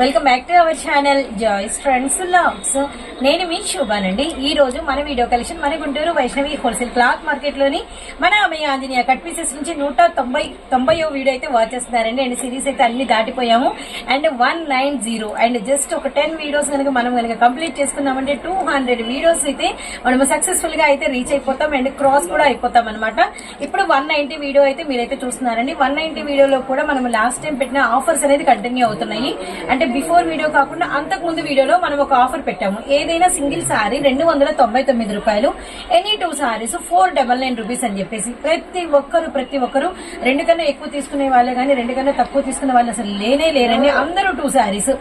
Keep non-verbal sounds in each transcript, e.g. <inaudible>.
Welcome back to our channel Joy's friends logs. నేను మీ శోభానండి. ఈ రోజు మన వీడియో కలెక్షన్ మన గుంటూరు వైష్ణవి హోల్సేల్ క్లాత్ మార్కెట్లోని మన అమ్మయ్య ఆంజనేయ కట్ పీసెస్ నుంచి నూట తొంభై తొంభైయో వీడియో అయితే వాచ్ చేస్తున్నారండి. అండ్ సిరీస్ అయితే అన్ని దాటిపోయాము. And one nine zero and just ఒక టెన్ వీడియోస్ కనుక మనం కనుక కంప్లీట్ చేసుకున్నామంటే టూ హండ్రెడ్ వీడియోస్ అయితే మనము సక్సెస్ఫుల్గా అయితే రీచ్ అయిపోతాం. అండ్ క్రాస్ కూడా అయిపోతాం అనమాట ఇప్పుడు వన్ నైన్టీ వీడియో అయితే మీరైతే చూస్తున్నారండి. వన్ నైన్టీ వీడియోలో కూడా మనం లాస్ట్ టైం పెట్టిన ఆఫర్స్ అనేది కంటిన్యూ అవుతున్నాయి. అంటే బిఫోర్ వీడియో కాకుండా అంతకు ముందు వీడియోలో మనం ఒక ఆఫర్ పెట్టాము. ఏదైనా సింగిల్ సారీ రెండు వందల తొంభై తొమ్మిది రూపాయలు. Any two saris four double nine rupees అని చెప్పేసి ప్రతి ఒక్కరు ప్రతి ఒక్కరు రెండు కన్నా ఎక్కువ తీసుకునే వాళ్ళే కానీ రెండు కన్నా తక్కువ తీసుకునే వాళ్ళు అసలు లేనే లేరండి. అందరూ టూ సారీస్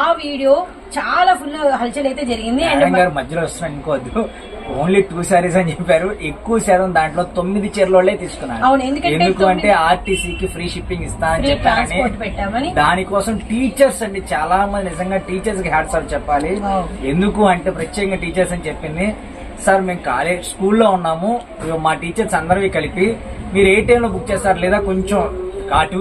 ఆ వీడియో చాలా ఫుల్ హల్చల్ అయితే జరిగింది. అండ్ మధ్యలో ఇంకోద్దు ఓన్లీ టూ సారీస్ అని చెప్పారు ఎక్కువ శాతం దాంట్లో తొమ్మిది చీరలోనే తీసుకున్నాను అవును, ఎందుకంటే ఎందుకు అంటే ఆర్టీసీకి ఫ్రీ షిప్పింగ్ ఇస్తా అని చెప్పారని. దానికోసం టీచర్స్ అండి చాలా మంది నిజంగా టీచర్స్కి హ్యాట్స్ ఆఫ్ చెప్పాలి. ఎందుకు అంటే ప్రత్యేకంగా టీచర్స్ అని చెప్పింది సార్ మేము కాలేజ్ స్కూల్లో ఉన్నాము మా టీచర్స్ అందరివి కలిపి మీరు ఏ టైంలో బుక్ చేస్తారు లేదా కొంచెం అటు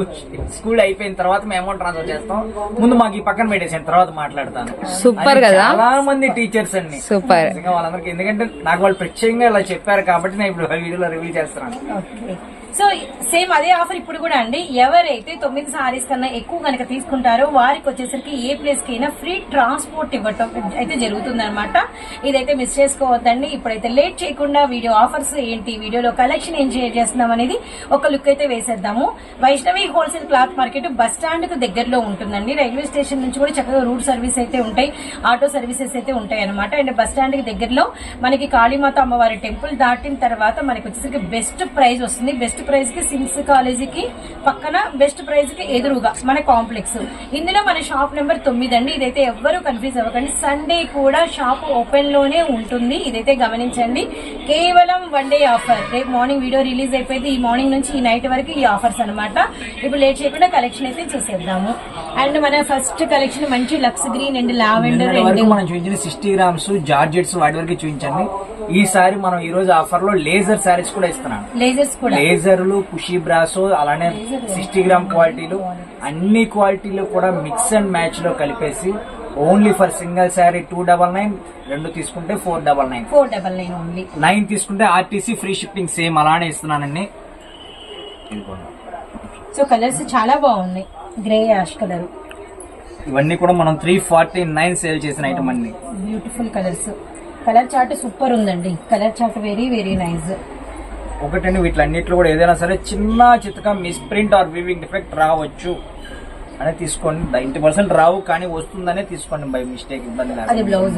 స్కూల్ అయిపోయిన తర్వాత మేము అమౌంట్ ట్రాన్స్ఫర్ చేస్తాం. ముందు మాకు ఈ పక్కన పెట్టేసాను తర్వాత మాట్లాడతాను. సూపర్ కదా? చాలా మంది టీచర్స్ అండి. సూపర్. వాళ్ళందరికీ ఎందుకంటే నాకు వాళ్ళు ప్రత్యేకంగా ఇలా చెప్పారు కాబట్టి నేను ఇప్పుడు వీడియోలో రివ్యూ చేస్తున్నాను. ఓకే. సో సేమ్ అదే ఆఫర్ ఇప్పుడు కూడా అండి. ఎవరైతే తొమ్మిది సారీస్ కన్నా ఎక్కువ కనుక తీసుకుంటారో వారికి వచ్చేసరికి ఏ ప్లేస్ కైనా ఫ్రీ ట్రాన్స్పోర్ట్ ఇవ్వటం అయితే జరుగుతుంది అనమాట ఇదైతే మిస్ చేసుకోవద్దండి. ఇప్పుడైతే లేట్ చేయకుండా వీడియో ఆఫర్స్ ఏంటి వీడియోలో కలెక్షన్ ఏం షేర్ చేస్తున్నాం అనేది ఒక లుక్ అయితే వేసేద్దాము. Vaishnavi wholesale cloth market bus స్టాండ్కు దగ్గరలో ఉంటుందండి. రైల్వే స్టేషన్ నుంచి కూడా చక్కగా రూట్ సర్వీస్ అయితే ఉంటాయి. ఆటో సర్వీసెస్ అయితే ఉంటాయి అనమాట అండ్ బస్ స్టాండ్కి దగ్గరలో మనకి కాళీమాత అమ్మవారి టెంపుల్ దాటిన తర్వాత మనకి వచ్చేసరికి బెస్ట్ ప్రైజ్ వస్తుంది. బెస్ట్ ప్రైజ్కి సిమ్స్ కాలేజీకి పక్కన బెస్ట్ ప్రైజ్కి ఎదురుగా మన కాంప్లెక్స్. ఇందులో మన షాప్ నెంబర్ తొమ్మిది అండి. ఇదైతే ఎవ్వరూ కన్ఫ్యూజ్ అవ్వకండి. సండే కూడా షాప్ ఓపెన్లోనే ఉంటుంది. ఇదైతే గమనించండి. కేవలం వన్ డే ఆఫర్ రేపు మార్నింగ్ వీడియో రిలీజ్ అయిపోయింది. ఈ మార్నింగ్ నుంచి ఈ నైట్ వరకు ఈ ఆఫర్స్ అన్నమాట. ఇప్పుడు లేట్ చేయకుండా కలెక్షన్ అయితే చేసేద్దాము. అండ్ మన ఫస్ట్ కలెక్షన్ మంచి లక్స్ గ్రీన్ అండ్ లావెండర్ మనం సిక్స్టీ గ్రామ్స్ జార్జెట్స్ వాటి వరకు చూపించండి. ఈసారి మనం ఈ రోజు ఆఫర్లో లేజర్ శారీస్ కూడా ఇస్తున్నాను. లేజర్స్ కూడా. లేజర్లు కుషీ బ్రాసో అలానే సిక్స్టీ గ్రామ్ క్వాలిటీలు అన్ని క్వాలిటీలు కూడా మిక్స్ అండ్ మ్యాచ్లో కలిపేసి only for single sari two double nine రెండు తీసుకుంటే four double nine four double nine only nine తీసుకుంటే ఆర్టీసీ ఫ్రీ షిప్పింగ్ సేమ్ అలానే ఇస్తున్నానండి. సో కలర్స్ చాలా బాగున్నాయి. గ్రే యాష్ కలర్ ఇవన్నీ కూడా మనం త్రీ ఫార్టీ నైన్ సేల్ చేసిన ఐటమ్ అండి. Beautiful colours colour chart super ఉందండి. Colour chart very very nice ఒకటండి వీటిలన్నిట్లో కూడా ఏదైనా సరే చిన్న చితక మిస్ప్రింట్ ఆర్ వివింగ్ డిఫెక్ట్ రావచ్చు అని తీసుకోండి. నైన్టీ పర్సెంట్ రావు కానీ వస్తుందనే తీసుకోండి బై మిస్టేక్. ఇబ్బంది లేదు బ్లౌజ్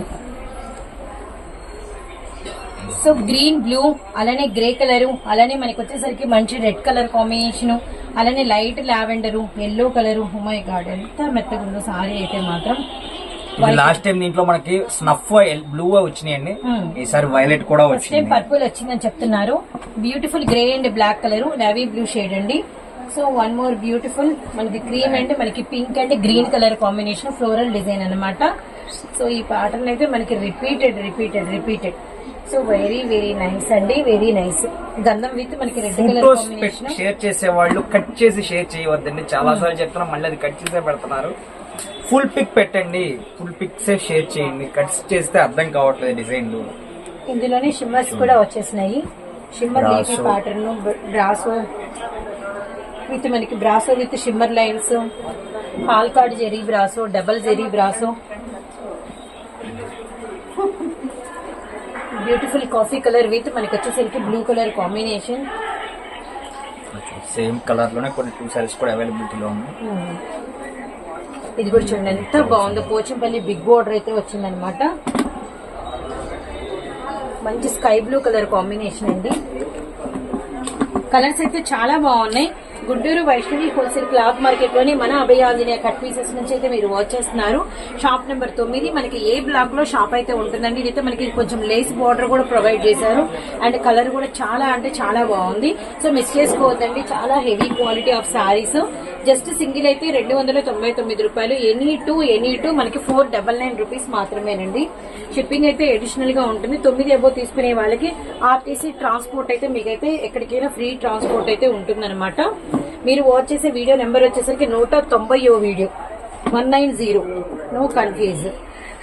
సో గ్రీన్ బ్లూ అలానే గ్రే కలర్ అలానే మనకి వచ్చేసరికి మంచి రెడ్ కలర్ కాంబినేషన్ అలానే లైట్ లావెండర్ ఎల్లో కలర్. హుమై oh గార్డ్ ఎంత మెత్తగా ఉందో సారీ అయితే మాత్రం. ఇది లాస్ట్ టైం దీంట్లో మనకి స్నఫ్ బ్లూ వచ్చినాయండి. Hmm. ఈసారి వైలెట్ కూడా వచ్చింది. పర్పుల్ వచ్చిందని చెప్తున్నారు. Beautiful grey and black colour navy blue shade అండి. సో వన్ మోర్ బ్యూటిఫుల్ మనకి క్రీమ్ అండ్ మనకి pink and green colour combination floral design అన్నమాట. సో ఈ ప్యాటర్న్ అయితే మనకి repeated repeated repeated so very very nice అండి వెరీ నైస్ గంధం with మనకి రెడ్ కలర్ ఫోటోస్ షేర్ చేసే వాళ్ళు కట్ చేసి షేర్ చేయవద్దండి. చాలా సార్లు చెప్తున్నా మళ్ళీ అది కట్ చేసే పెడుతున్నారు. ఫుల్ పిక్ పెట్టండి. ఫుల్ పిక్స్ షేర్ చేయండి. కట్స్ చేస్తే అర్థం కావట్లేదు డిజైన్లు. ఇందులోనే షిమ్మర్స్ కూడా వచ్చేసినాయి. Shimmer leafy. Pattern brasso with మనకి బ్రాసో విత్ షిమ్మర్ లైన్స్ హాల్ card zari brasso double zari brasso beautiful coffee colour with మనకి వచ్చేసరికి బ్లూ కలర్ కాంబినేషన్ సేమ్ కలర్లోనే కొన్ని టూ సారీస్ కూడా అవైలబిలిటీలో ఉన్నాయి. ఇది కూడా చూడండి ఎంత బాగుందో. పోచంపల్లి బిగ్ బోర్డర్ అయితే వచ్చిందనమాట. మంచి స్కై బ్లూ కలర్ కాంబినేషన్ అండి. కలర్స్ అయితే చాలా బాగున్నాయి. గుంటూరు వైష్ణవి హోల్సేల్ క్లాత్ మార్కెట్లోని మన అభయ కట్ పీసెస్ నుంచి అయితే మీరు వాచ్ చేస్తున్నారు. షాప్ నెంబర్ తొమ్మిది. మనకి ఏ బ్లాక్లో షాప్ అయితే ఉంటుందండి ఇదైతే మనకి కొంచెం లేస్ బార్డర్ కూడా ప్రొవైడ్ చేశారు. అండ్ కలర్ కూడా చాలా అంటే చాలా బాగుంది. సో మిస్ చేసుకోవద్దండి చాలా heavy quality of saris just single అయితే రెండు వందల తొంభై తొమ్మిది రూపాయలు. ఎనీ టూ ఎనీ టూ మనకి ఫోర్ డబల్ నైన్ రూపీస్ మాత్రమేనండి. షిప్పింగ్ అయితే అడిషనల్గా ఉంటుంది. తొమ్మిది ఎబో తీసుకునే వాళ్ళకి ఆర్టీసీ ట్రాన్స్పోర్ట్ అయితే మీకైతే ఎక్కడికైనా ఫ్రీ ట్రాన్స్పోర్ట్ అయితే ఉంటుందన్నమాట. మీరు వాచ్ చేసే వీడియో నెంబర్ వచ్చేసరికి నూట తొంభై video. One nine zero. No confuse.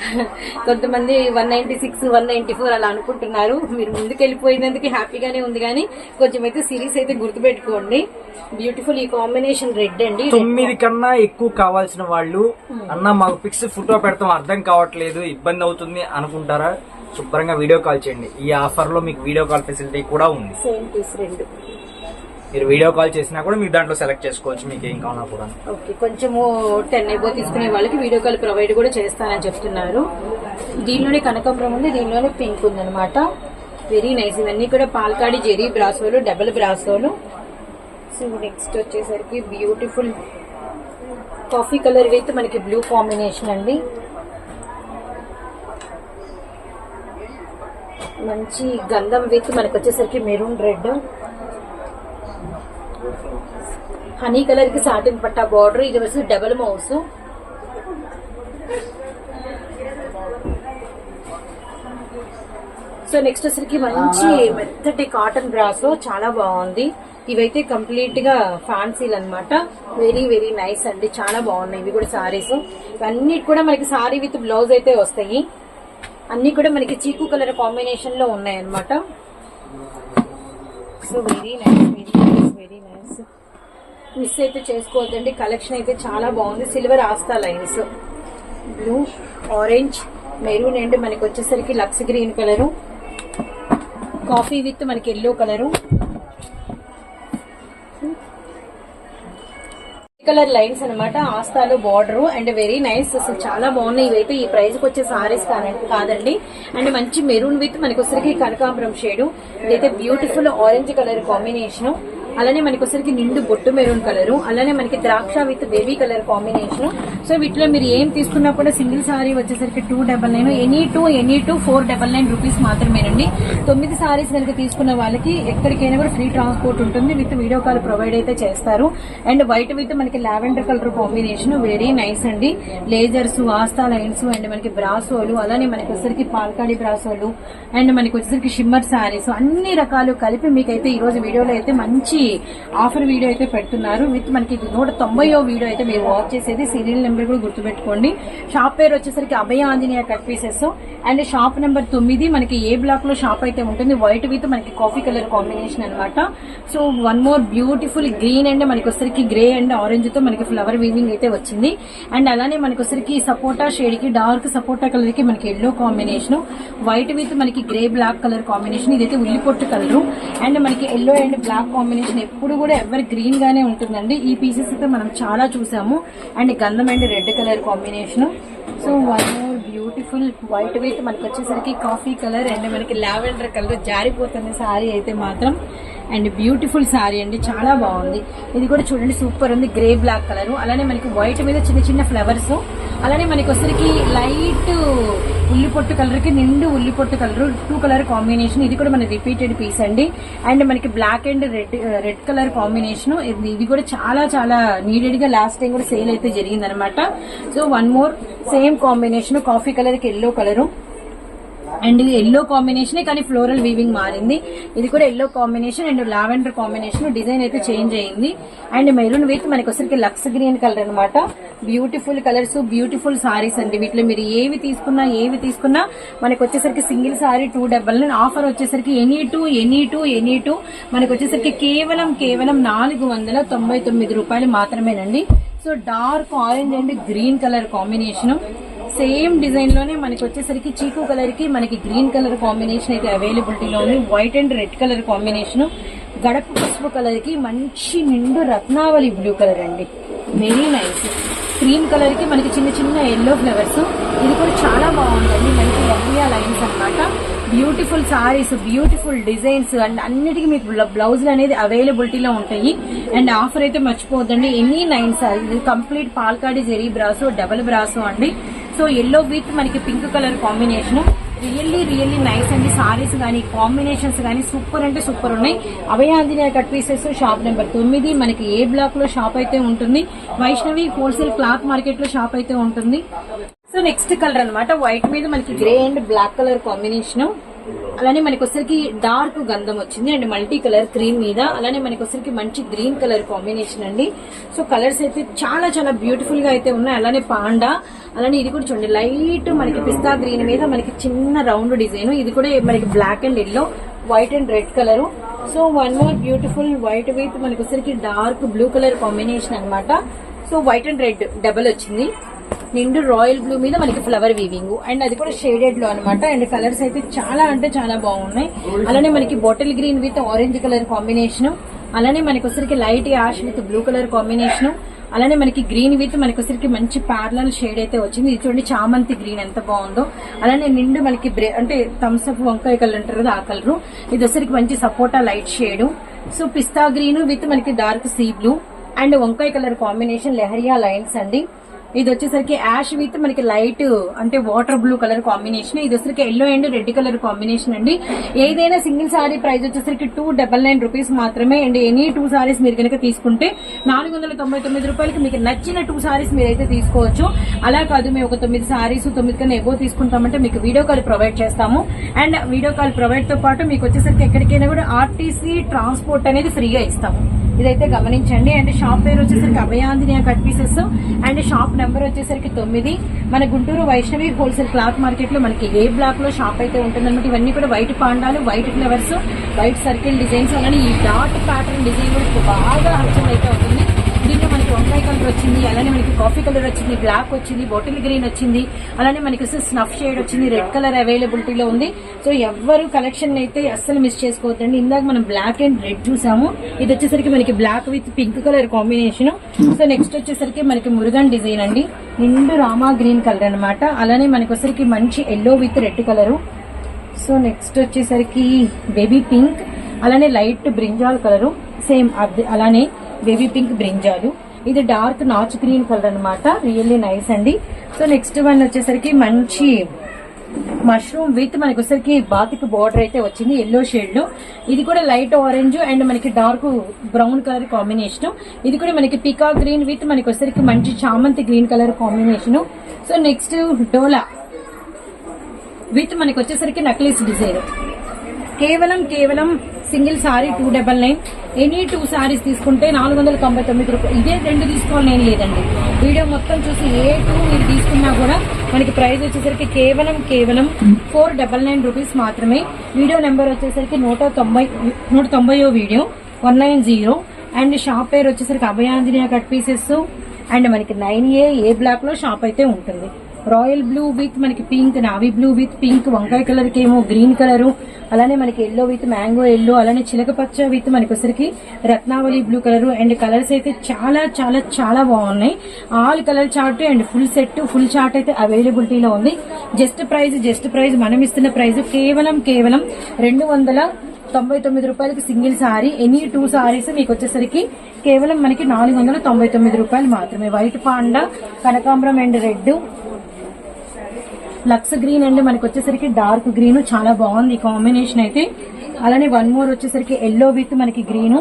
<laughs> కొంతమంది one ninety six one ninety four అలా అనుకుంటున్నారు. మీరు ముందుకు వెళ్ళిపోయినందుకు హ్యాపీగానే ఉంది కానీ కొంచెం అయితే సిరీస్ అయితే గుర్తుపెట్టుకోండి. బ్యూటిఫుల్ ఈ కాంబినేషన్ రెడ్ అండి. తొమ్మిది కన్నా ఎక్కువ కావాల్సిన వాళ్ళు అన్న మాకు ఫిక్స్ ఫోటో పెడతాం అర్థం కావట్లేదు ఇబ్బంది అవుతుంది అనుకుంటారా? శుభ్రంగా వీడియో కాల్ చేయండి. ఈ ఆఫర్లో మీకు వీడియో కాల్ ఫెసిలిటీ కూడా ఉంది. సేమ్ పీస్ రెండు. మీరు వీడియో కాల్ చేసినా కూడా మీరు దాంట్లో సెలెక్ట్ చేసుకోవచ్చు మీకు ఏం కావాలన్నా కూడా. ఓకే కొంచెము టెన్ ఎబో తీసుకునే వాళ్ళకి వీడియో కాల్ ప్రొవైడ్ కూడా చేస్తానని చెప్తున్నారు. దీనిలోనే కనకాంబరం ఉంది దీనిలోనే పింక్ ఉంది అనమాట వెరీ నైస్ ఇవన్నీ కూడా పాల్కాడి జెరీ బ్రాసోలు డబుల్ బ్రాసోలు. సో నెక్స్ట్ వచ్చేసరికి బ్యూటిఫుల్ కాఫీ కలర్ అయితే మనకి బ్లూ కాంబినేషన్ అండి. మంచి గంధం విత్ మనకు వచ్చేసరికి మెరూన్ రెడ్ హనీ కలర్కి సాటిన్ పట్టా బార్డర్ ఇది వచ్చి డబల్ మౌస్. సో నెక్స్ట్ వచ్చరికి మంచి మెత్తటి కాటన్ బ్రాస్ చాలా బాగుంది. ఇవైతే కంప్లీట్గా ఫ్యాన్సీలు అన్నమాట. వెరీ వెరీ నైస్ అండి. చాలా బాగున్నాయి ఇవి కూడా సారీస్ ఇవన్నీ కూడా మనకి సారీ విత్ బ్లౌజ్ అయితే వస్తాయి. అన్ని కూడా మనకి చీకు కలర్ కాంబినేషన్లో ఉన్నాయి అన్నమాట so very nice very very nice. Miss అయితే చేసుకోవద్దండి. కలెక్షన్ అయితే చాలా బాగుంది. Silver ఆస్తా lines. Blue orange maroon and మనకి వచ్చేసరికి lux green colour coffee with మనకి ఎల్లో కలరు కలర్ లైన్స్ అన్నమాట. ఆస్తాలో బార్డర్ అండ్ వెరీ నైస్ అసలు చాలా బాగున్నాయి. ఇవైతే ఈ ప్రైస్కి వచ్చే సారీస్ కాదండి. అండ్ మంచి మెరూన్ విత్ మనకి వచ్చరికి కనకాంబరం షేడ్ ఇదైతే బ్యూటిఫుల్ ఆరెంజ్ కలర్ కాంబినేషన్ అలానే మనకి వచ్చరికి నిండు బొట్టు మెరూన్ కలర్ అలానే మనకి ద్రాక్ష with baby colour combination. So వీటిలో మీరు ఏం తీసుకున్నా కూడా సింగిల్ సారీ వచ్చేసరికి two double nine any two any two four double nine rupees మాత్రమేనండి. తొమ్మిది సారీస్ కనుక తీసుకున్న వాళ్ళకి ఎక్కడికైనా కూడా ఫ్రీ ట్రాన్స్పోర్ట్ ఉంటుంది. విత్ వీడియో కాల్ ప్రొవైడ్ అయితే చేస్తారు. అండ్ వైట్ విత్ మనకి lavender colour combination very nice అండి. లేజర్స్ ఆస్తా లైన్స్ అండ్ మనకి బ్రాసోలు అలానే మనకి వచ్చేసరికి పాల్కాడి బ్రాసోలు అండ్ మనకి వచ్చేసరికి షిమ్మర్ సారీస్ అన్ని రకాలు కలిపి మీకైతే ఈ రోజు వీడియోలో అయితే మంచి ఆఫర్ వీడియో అయితే పెడుతున్నారు. విత్ మనకి నూట తొంభైయో వీడియో అయితే మీరు వాచ్ చేసేది. సీరియల్ నెంబర్ కూడా గుర్తుపెట్టుకోండి. షాప్ పేరు వచ్చేసరికి Abhaya Anjaneya cut pieces. And shop number తొమ్మిది మనకి ఏ బ్లాక్లో షాప్ అయితే ఉంటుంది. వైట్ విత్ మనకి కాఫీ కలర్ కాంబినేషన్ అన్నమాట. So one more beautiful green and మనకి వచ్చరికి గ్రే అండ్ ఆరెంజ్తో మనకి ఫ్లవర్ వీవింగ్ అయితే వచ్చింది. అండ్ అలానే మనకి వచ్చరికి సపోటా షేడ్కి డార్క్ సపోటా కలర్కి మనకి ఎల్లో కాంబినేషన్ వైట్ విత్ మనకి గ్రే బ్లాక్ కలర్ కాంబినేషన్ ఇదైతే ఉల్లిపొట్టు కలర్ అండ్ మనకి ఎల్లో అండ్ బ్లాక్ కాంబినేషన్ ఎప్పుడు కూడా ఎవరి గ్రీన్ గానే ఉంటుందండి. ఈ పీసెస్ అయితే మనం చాలా చూసాము. అండ్ గంధం and red colour combination so one more beautiful white wait మనకి వచ్చేసరికి కాఫీ కలర్ అండ్ మనకి లావెండర్ కలర్ జారిపోతుంది సారీ అయితే మాత్రం అండ్ బ్యూటిఫుల్ సారీ అండి. చాలా బాగుంది. ఇది కూడా చూడండి సూపర్ ఉంది. Grey black colour. అలానే మనకి వైట్ మీద చిన్న చిన్న ఫ్లవర్స్. అలానే మనకి వచ్చరికి లైట్ ఉల్లిపొట్టు కలర్కి నిండు ఉల్లి పొట్టు కలర్. Two colour combination. ఇది కూడా మన రిపీటెడ్ పీస్ అండి. అండ్ మనకి black and red red colour combination. ఇది కూడా చాలా చాలా నీడెడ్గా లాస్ట్ టైం కూడా సేల్ అయితే జరిగింది అనమాట so one more same combination coffee కలర్కి ఎల్లో కలరు అండ్ ఇది ఎల్లో కాంబినేషన్ కానీ ఫ్లోరల్ వీవింగ్ మారింది. ఇది కూడా yellow combination and lavender combination design అయితే చేంజ్ అయింది. అండ్ మెరూన్ విత్ మనకి వచ్చరికి లక్స్ గ్రీన్ కలర్ అనమాట బ్యూటిఫుల్ కలర్స్ బ్యూటిఫుల్ సారీస్ అండి. వీటిలో మీరు ఏవి తీసుకున్నా ఏవి తీసుకున్నా మనకు వచ్చేసరికి single sari two double offer వచ్చేసరికి any two any two any two మనకు వచ్చేసరికి కేవలం కేవలం నాలుగు వందల తొంభై తొమ్మిది రూపాయలు మాత్రమేనండి. So dark orange and green colour combination same డిజైన్లోనే మనకి వచ్చేసరికి చీకు కలర్కి మనకి గ్రీన్ కలర్ కాంబినేషన్ అయితే అవైలబిలిటీలో ఉంది. White and red colour combination గడప పసుపు కలర్కి మంచి నిండు రత్నావళి బ్లూ కలర్ అండి. వెరీ నైస్ క్రీమ్ కలర్కి మనకి చిన్న చిన్న ఎల్లో ఫ్లవర్స్ ఇది కూడా చాలా బాగుందండి. మనకి లవ్లియా లైన్స్ అన్నమాట. Beautiful saris beautiful designs and అన్నిటికీ మీకు బ్లౌజులు అనేది అవైలబిలిటీలో ఉంటాయి. అండ్ ఆఫర్ అయితే మర్చిపోవద్దండి. Any nine saris complete పాల్కాడి zari brasso double brasso అండి. సో ఎల్లో విత్ మనకి pink colour combination really really nice అండి. సారీస్ కానీ కాంబినేషన్స్ కానీ సూపర్ అంటే సూపర్ ఉన్నాయి. Abhayanjaneya cut pieces shop number తొమ్మిది. మనకి ఏ బ్లాక్లో షాప్ అయితే ఉంటుంది? వైష్ణవి హోల్సేల్ క్లాత్ మార్కెట్లో షాప్ అయితే ఉంటుంది. సో నెక్స్ట్ కలర్ అన్నమాట. వైట్ మీద మనకి grey and black colour combination అలానే మనకి వచ్చరికి డార్క్ గంధం వచ్చింది అండ్ మల్టీ కలర్ క్రీమ్ మీద. అలానే మనకి వచ్చరికి మంచి గ్రీన్ కలర్ కాంబినేషన్ అండి. సో కలర్స్ అయితే చాలా చాలా బ్యూటిఫుల్గా అయితే ఉన్నాయి. అలానే పాండా. అలానే ఇది కూడా చూడండి లైట్ మనకి పిస్తా గ్రీన్ మీద మనకి చిన్న రౌండ్ డిజైన్. ఇది కూడా మనకి black and yellow white and red colour. So one more beautiful white with మనకి వచ్చరికి డార్క్ బ్లూ కలర్ కాంబినేషన్ అన్నమాట. So white and red double వచ్చింది. నిండు రాయల్ బ్లూ మీద మనకి ఫ్లవర్ వీవింగ్. అండ్ అది కూడా షేడెడ్లో అనమాట అండ్ కలర్స్ అయితే చాలా అంటే చాలా బాగున్నాయి. అలానే మనకి bottle green with orange colour combination. అలానే మనకి వచ్చరికి light ash with blue colour combination. అలానే మనకి గ్రీన్ విత్ మనకి వచ్చరికి మంచి ప్యారలల్ షేడ్ అయితే వచ్చింది. ఇది చూడండి చామంతి గ్రీన్ ఎంత బాగుందో. అలానే నిండు మనకి బ్రే అంటే థమ్స్ అప్ వంకాయ కలర్ అంటారు కదా ఆ కలరు. ఇది వచ్చరికి మంచి సపోటా లైట్ షేడ్ సో పిస్తా గ్రీన్ విత్ మనకి డార్క్ సీ బ్లూ అండ్ వంకాయ కలర్ కాంబినేషన్ లెహరియా లైన్స్ అండి. ఇది వచ్చేసరికి యాష్ విత్ మనకి లైట్ అంటే వాటర్ బ్లూ కలర్ కాంబినేషన్. ఇది వచ్చేసరికి yellow and red colour combination అండి. ఏదైనా సింగిల్ సారీ ప్రైస్ వచ్చేసరికి టూ డబల్ నైన్ రూపీస్ మాత్రమే. అండ్ ఎనీ టూ సారీస్ మీరు కనుక తీసుకుంటే నాలుగు వందల తొంభై తొమ్మిది రూపాయలకి మీకు నచ్చిన టూ సారీస్ మీరైతే తీసుకోవచ్చు. అలా కాదు మేము ఒక తొమ్మిది సారీస్ తొమ్మిది కన్నా ఎక్కువ తీసుకుంటామంటే మీకు వీడియో కాల్ ప్రొవైడ్ చేస్తాము. అండ్ వీడియో కాల్ ప్రొవైడ్తో పాటు మీకు వచ్చేసరికి ఎక్కడికైనా కూడా ఆర్టీసీ ట్రాన్స్పోర్ట్ అనేది ఫ్రీగా ఇస్తాము. ఇదైతే గమనించండి. అండ్ షాప్ పేరు వచ్చేసరికి Abhayanjaneya cut pieces and shop number వచ్చేసరికి తొమ్మిది. మన గుంటూరు వైష్ణవి హోల్సేల్ క్లాత్ మార్కెట్లో మనకి ఏ బ్లాక్లో షాప్ అయితే ఉంటుందన్నమాట ఇవన్నీ కూడా white పాండాలు white flowers white circle designs. అలానే ఈ డాట్ ప్యాటర్న్ డిజైన్ కూడా బాగా హల్చల్ అయితే ఉంటుంది మనకి కలర్ వచ్చింది అలానే మనకి కాఫీ కలర్ వచ్చింది బ్లాక్ వచ్చింది బాటిల్ గ్రీన్ వచ్చింది అలానే మనకి స్నఫ్ షేడ్ వచ్చింది రెడ్ కలర్ అవైలబిలిటీలో ఉంది. సో ఎవ్వరు కలెక్షన్ అయితే అస్సలు మిస్ చేసుకోవద్దండి. ఇందాక మనం బ్లాక్ అండ్ రెడ్ చూసాము. ఇది వచ్చేసరికి మనకి black with pink colour combination so next వచ్చేసరికి మనకి మురుగన్ డిజైన్ అండి. నిండు రామా గ్రీన్ కలర్ అన్నమాట. అలానే మనకి వచ్చేసరికి మంచి yellow with red colour so next వచ్చేసరికి బేబీ పింక్ అలానే లైట్ బ్రింజాల్ కలరు సేమ్ అలానే బేబీ పింక్ బ్రింజాలు ఇది డార్క్ నాచ్ గ్రీన్ కలర్ అన్నమాట. రియల్లీ నైస్ అండి. సో నెక్స్ట్ వన్ వచ్చేసరికి మంచి మష్రూమ్ విత్ మనకి వచ్చేసరికి బాతికి బార్డర్ అయితే వచ్చింది ఎల్లో షేడ్లో. ఇది కూడా లైట్ ఆరెంజ్ అండ్ మనకి డార్క్ బ్రౌన్ కలర్ కాంబినేషన్ ఇది కూడా మనకి పికా గ్రీన్ విత్ మనకి వచ్చేసరికి మంచి చామంతి green colour combination so next dola with మనకి వచ్చేసరికి నక్లీస్ డిజైన్ కేవలం కేవలం single sari two double nine. Any two saris తీసుకుంటే నాలుగు వందల తొంభై తొమ్మిది రూపాయలు. ఇదే రెండు తీసుకోవాలని ఏం లేదండి. వీడియో మొత్తం చూసి ఏ టూ మీరు తీసుకున్నా కూడా మనకి ప్రైస్ వచ్చేసరికి కేవలం కేవలం ఫోర్ డబల్ నైన్ రూపీస్ మాత్రమే. వీడియో నెంబర్ వచ్చేసరికి నూట తొంభై నూట తొంభైయో video one nine zero. And shop పేరు వచ్చేసరికి అభయాంజనేయ కట్ పీసెస్. అండ్ మనకి నైన్ ఏ ఏ బ్లాక్లో షాప్ అయితే ఉంటుంది. రాయల్ బ్లూ విత్ మనకి pink navy blue with pink వంకాయ కలర్ ఏమో గ్రీన్ కలరు అలానే మనకి ఎల్లో విత్ మ్యాంగో ఎల్లో అలానే చిలక పచ్చ విత్ మనకి వచ్చరికి రత్నావళి బ్లూ కలర్. అండ్ కలర్స్ అయితే చాలా చాలా చాలా బాగున్నాయి. All colour chart and full set full chart అయితే అవైలబిలిటీలో ఉంది. జస్ట్ ప్రైస్ జస్ట్ ప్రైస్ మనం ఇస్తున్న ప్రైస్ కేవలం కేవలం రెండు వందల తొంభై తొమ్మిది రూపాయలకి single sari. Any two saris మీకు వచ్చేసరికి కేవలం మనకి నాలుగు వందల తొంభై తొమ్మిది రూపాయలు మాత్రమే. వైట్ పాండా కనకాంబరం and red. Lux green and. మనకి వచ్చేసరికి డార్క్ గ్రీన్. చాలా బాగుంది ఈ కాంబినేషన్ అయితే. అలానే వన్ మోర్ వచ్చేసరికి ఎల్లో విత్ మనకి గ్రీన్.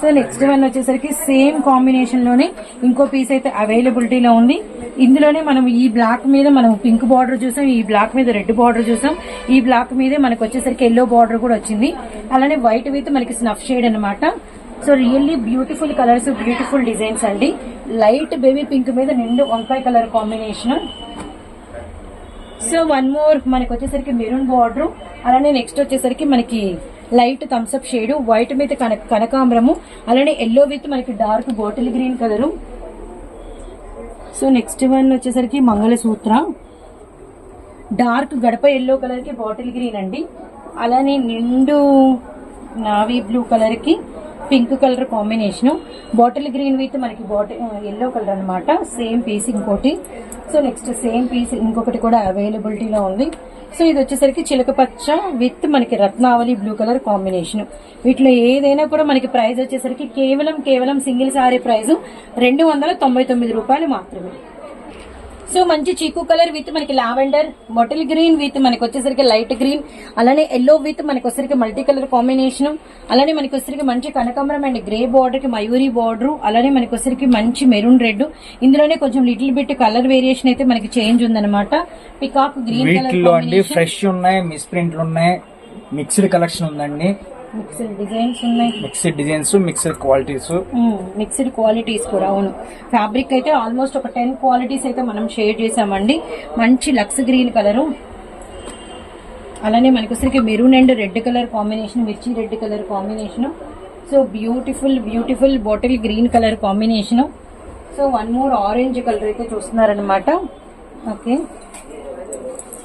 సో నెక్స్ట్ వన్ వచ్చేసరికి సేమ్ కాంబినేషన్లోనే ఇంకో పీస్ అయితే అవైలబిలిటీలో ఉంది. ఇందులోనే మనం ఈ బ్లాక్ మీద మనం పింక్ బార్డర్ చూసాం ఈ బ్లాక్ మీద రెడ్ బార్డర్ చూసాం. ఈ బ్లాక్ మీదే మనకి వచ్చేసరికి ఎల్లో బార్డర్ కూడా వచ్చింది. అలానే వైట్ విత్ మనకి స్నఫ్ షేడ్ అనమాట so really beautiful colours beautiful designs అండి. లైట్ బేబీ పింక్ మీద నిండు వంకాయ colour combination. So one more మనకి వచ్చేసరికి మెరూన్ బార్డర్ అలానే నెక్స్ట్ వచ్చేసరికి మనకి లైట్ థమ్స్అప్ షేడ్ వైట్ మీద కనక కనకాంబరము. అలానే ఎల్లో విత్ మనకి dark bottle green colour so next one వచ్చేసరికి మంగళసూత్ర. డార్క్ గడప ఎల్లో కలర్కి బాటిల్ గ్రీన్ అండి. అలానే నిండు నావీ బ్లూ కలర్కి pink colour combination. Bottle green with మనకి బాటిల్ ఎల్లో కలర్ అనమాట సేమ్ పీస్ ఇంకోటి. సో నెక్స్ట్ సేమ్ పీస్ ఇంకొకటి కూడా అవైలబిలిటీలో ఉంది. సో ఇది వచ్చేసరికి చిలక పచ్చ విత్ మనకి రత్నావళి బ్లూ కలర్ కాంబినేషన్. వీటిలో ఏదైనా కూడా మనకి ప్రైస్ వచ్చేసరికి కేవలం కేవలం సింగిల్ సారీ ప్రైస్ రెండు వందల తొంభై తొమ్మిది రూపాయలు మాత్రమే. సో మంచి చీకు కలర్ విత్ మనకి లావెండర్ బాటిల్ గ్రీన్ విత్ మనకి వచ్చేసరికి లైట్ గ్రీన్ అలానే ఎల్లో విత్ మనకి వచ్చేసరికి మల్టీ కలర్ కాంబినేషన్ అలానే మనకి వచ్చేసరికి మంచి కనకాంబరం అండ్ గ్రే బార్డర్కి మయూరి బార్డర్ అలానే మనకి వచ్చేసరికి మంచి మెరూన్ రెడ్ ఇందులోనే కొంచెం లిటిల్ బిట్ కలర్ వేరియేషన్ అయితే మనకి చేంజ్ ఉందన్నమాట. పికాక్ గ్రీన్ కలర్ ఫ్రెష్ ఉన్నాయి మిస్ ప్రింట్లు ఉన్నాయి మిక్స్డ్ కలెక్షన్ ఉందండి. మిక్స్డ్ డిజైన్స్ ఉన్నాయి. Mixed designs mixed qualities. Mixed qualities కూడా అవును. ఫ్యాబ్రిక్ అయితే ఆల్మోస్ట్ ఒక టెన్ క్వాలిటీస్ అయితే మనం షేర్ చేసామండి మంచి లక్స్ గ్రీన్ కలరు. అలానే మనకి వచ్చరికి maroon and red colour combination మిర్చి red colour combination. So beautiful beautiful bottle green colour combination. So one more orange colour అయితే చూస్తున్నారనమాట ఓకే.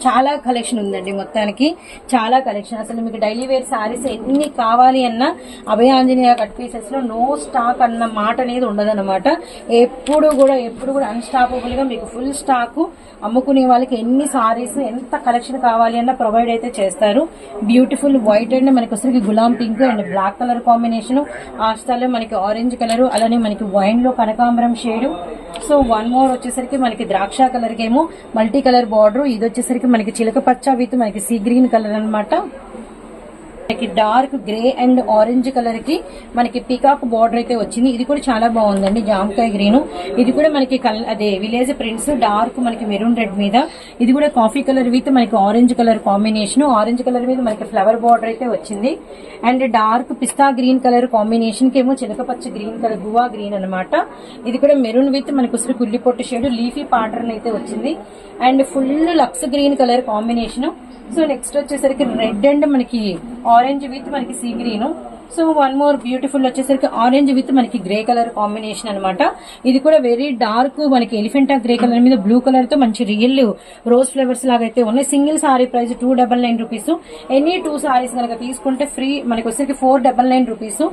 చాలా కలెక్షన్ ఉందండి మొత్తానికి. చాలా కలెక్షన్ అసలు మీకు డైలీ వేర్ సారీస్ ఎన్ని కావాలి అన్నా అభయ ఆంజనేయ కట్ పీసెస్లో నో స్టాక్ అన్న మాట అనేది ఉండదన్నమాట. ఎప్పుడు కూడా ఎప్పుడు కూడా అన్స్టాపబుల్గా మీకు ఫుల్ స్టాక్ అమ్ముకునే వాళ్ళకి ఎన్ని సారీస్ ఎంత కలెక్షన్ కావాలి అన్న ప్రొవైడ్ అయితే చేస్తారు. బ్యూటిఫుల్ వైట్ అండ్ మనకి వచ్చరికి Ghulam pink and black colour combination ఆ స్థలం మనకి ఆరెంజ్ కలర్ అలానే మనకి వైన్లో కనకాంబరం షేడు సో వన్ మోర్ వచ్చేసరికి మనకి ద్రాక్ష కలర్ ఏమో మల్టీ కలర్ బార్డర్ ఇది వచ్చేసరికి మనకి చిలక పచ్చ విత్ మనకి సీ గ్రీన్ కలర్ అన్నమాట. మనకి డార్క్ గ్రే అండ్ ఆరెంజ్ కలర్కి మనకి పీకాక్ బార్డర్ అయితే వచ్చింది. ఇది కూడా చాలా బాగుందండి జామకాయ గ్రీన్. ఇది కూడా మనకి అదే విలేజ్ ప్రింట్స్ డార్క్ మనకి మెరూన్ రెడ్ మీద. ఇది కూడా కాఫీ కలర్ విత్ మనకి orange colour combination. Orange colour మీద మనకి ఫ్లవర్ బార్డర్ అయితే వచ్చింది. And dark pista green colour కాంబినేషన్కి ఏమో చిలక పచ్చ గ్రీన్ కలర్ గువా గ్రీన్ అన్నమాట. ఇది కూడా మెరూన్ విత్ మనకు ఉసిరి కుల్లి పొట్టు షేడ్ లీఫీ పాటర్న్ అయితే వచ్చింది. And full Lux green colour combination. So next వచ్చేసరికి రెడ్ అండ్ మనకి ఆరెంజ్ విత్ మనకి sea green. So one more beautiful వచ్చేసరికి ఆరెంజ్ విత్ మనకి గ్రే కలర్ కాంబినేషన్ అనమాట ఇది కూడా వెరీ డార్క్ మనకి ఎలిఫెంటా గ్రే కలర్ మీద బ్లూ కలర్తో మంచి రియల్ రోజ్ ఫ్లేవర్స్ లాగా అయితే ఉన్నాయి. Single sari price two double nine rupees. Any two saris కనుక తీసుకుంటే ఫ్రీ మనకి వచ్చేసరికి ఫోర్ డబల్ నైన్ రూపీస్.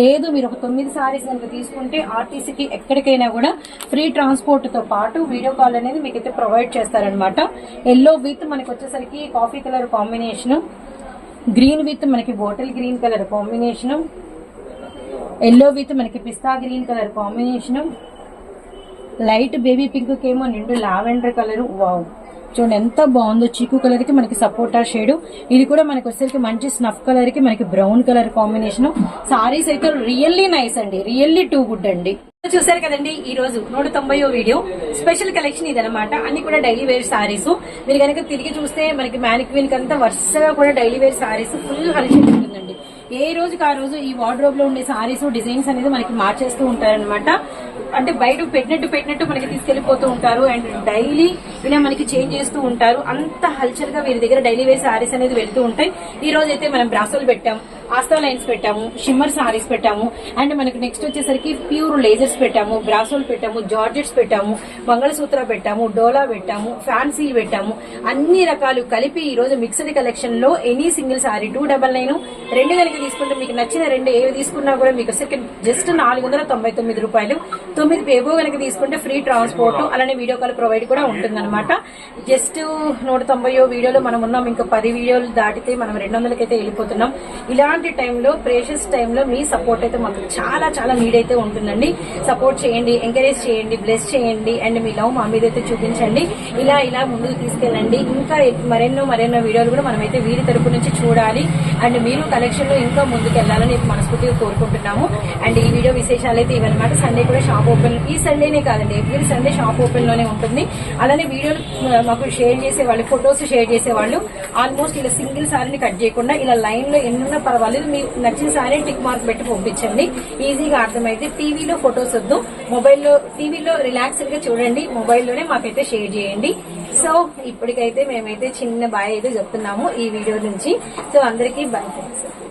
లేదు మీరు ఒక తొమ్మిది సారీస్ కనుక తీసుకుంటే ఆర్టీసీకి ఎక్కడికైనా కూడా ఫ్రీ ట్రాన్స్పోర్ట్తో పాటు వీడియో కాల్ అనేది మీకు అయితే ప్రొవైడ్ చేస్తారనమాట ఎల్లో విత్ మనకి వచ్చేసరికి coffee colour combination. Green with మనకి bottle green colour combination yellow with మనకి pista green colour combination light baby pink కేమో నిండు లావెండర్ కలర్ వావ్ చూడండి ఎంత బాగుందో చీకు కలర్కి మనకి సపోటా షేడ్ ఇది కూడా మనకి వచ్చేసరికి మంచి స్నఫ్ కలర్కి మనకి బ్రౌన్ కలర్ కాంబినేషన్ సారీస్ అయితే రియల్లీ నైస్ అండి. రియల్లీ టూ గుడ్ అండి. చూసారు కదండి ఈ రోజు నూట తొంభైయో వీడియో స్పెషల్ కలెక్షన్ ఇదనమాట అన్ని కూడా డైలీ వేర్ సారీస్ మీరు కనుక తిరిగి చూస్తే మనకి మ్యానిక్విన్ అంతా వరుసగా కూడా డైలీ వేర్ సారీస్ ఫుల్ హలిషన్ ఉంటుందండి. ఏ రోజుకి ఆ రోజు ఈ వార్డ్రోబ్లో ఉండే సారీస్ డిజైన్స్ అనేది మనకి మార్చేస్తూ ఉంటారనమాట అంటే బయట పెట్టినట్టు పెట్టినట్టు మనకి తీసుకెళ్ళిపోతూ ఉంటారు. అండ్ డైలీ ఇలా మనకి చేంజ్ చేస్తూ ఉంటారు. అంత హల్చల్గా వీరి దగ్గర డైలీ వేర్ సారీస్ అనేది వెళ్తూ ఉంటాయి. ఈ రోజు అయితే మనం బ్రాసోలు పెట్టాం. ఆస్తా లైన్స్ పెట్టాము షిమ్మర్ సారీస్ పెట్టాము అండ్ మనకి నెక్స్ట్ వచ్చేసరికి ప్యూర్ లేజర్స్ పెట్టాము బ్రాసోల్ పెట్టాము జార్జెట్స్ పెట్టాము మంగళసూత్ర పెట్టాము డోలా పెట్టాము ఫ్యాన్సీ పెట్టాము అన్ని రకాలు కలిపి ఈ రోజు మిక్స్డ్ కలెక్షన్లో any single sari two double nine రెండు కనుక తీసుకుంటే మీకు నచ్చిన రెండు ఏవి తీసుకున్నా కూడా మీకు సెకండ్ జస్ట్ నాలుగు వందల తొంభై తొమ్మిది రూపాయలు తొమ్మిది పేబో కనుక తీసుకుంటే ఫ్రీ ట్రాన్స్పోర్ట్ అలానే వీడియో కాల్ ప్రొవైడ్ కూడా ఉంటుందన్నమాట. జస్ట్ నూట తొంభై వీడియోలో మనం ఉన్నాం ఇంకా పది వీడియోలు దాటితే మనం రెండు వందలకైతే వెళ్ళిపోతున్నాం. ఇలా ఇలాంటి టైంలో ప్రేషియస్ టైంలో మీ సపోర్ట్ అయితే మాకు చాలా చాలా నీడ్ అయితే ఉంటుందండి. సపోర్ట్ చేయండి ఎంకరేజ్ చేయండి బ్లెస్ చేయండి అండ్ మీ లవ్ మా మీద అయితే చూపించండి. ఇలా ఇలా ముందుకు తీసుకెళ్ళండి. ఇంకా మరెన్నో మరెన్నో వీడియోలు కూడా మనమైతే వీరి తరపు నుంచి చూడాలి. అండ్ మీరు కలెక్షన్లో ఇంకా ముందుకు వెళ్ళాలని మనస్ఫూర్తిగా కోరుకుంటున్నాము. అండ్ ఈ వీడియో విశేషాలు అయితే ఇవన్నమాట. సండే కూడా షాప్ ఓపెన్ ఈ సండేనే కాదండి ఎవ్రీ సండే షాప్ ఓపెన్లోనే ఉంటుంది. అలానే వీడియోలు మాకు షేర్ చేసేవాళ్ళు ఫొటోస్ షేర్ చేసేవాళ్ళు ఆల్మోస్ట్ ఇలా సింగిల్ సారీని కట్ చేయకుండా ఇలా లైన్లో ఎన్నున్న పర్వాలేదు. మీకు నచ్చిన సారీ టిక్ మార్క్ పెట్టి పంపించండి. ఈజీగా అర్థమైతే టీవీలో ఫొటోస్ వద్దు. మొబైల్లో టీవీలో రిలాక్స్డ్గా చూడండి. మొబైల్లోనే మాకైతే షేర్ చేయండి. సో ఇప్పటికైతే మేమైతే చిన్న బాయ్ అయితే చెప్తున్నాము ఈ వీడియో నుంచి. సో అందరికీ బాయ్ ఫ్రెండ్స్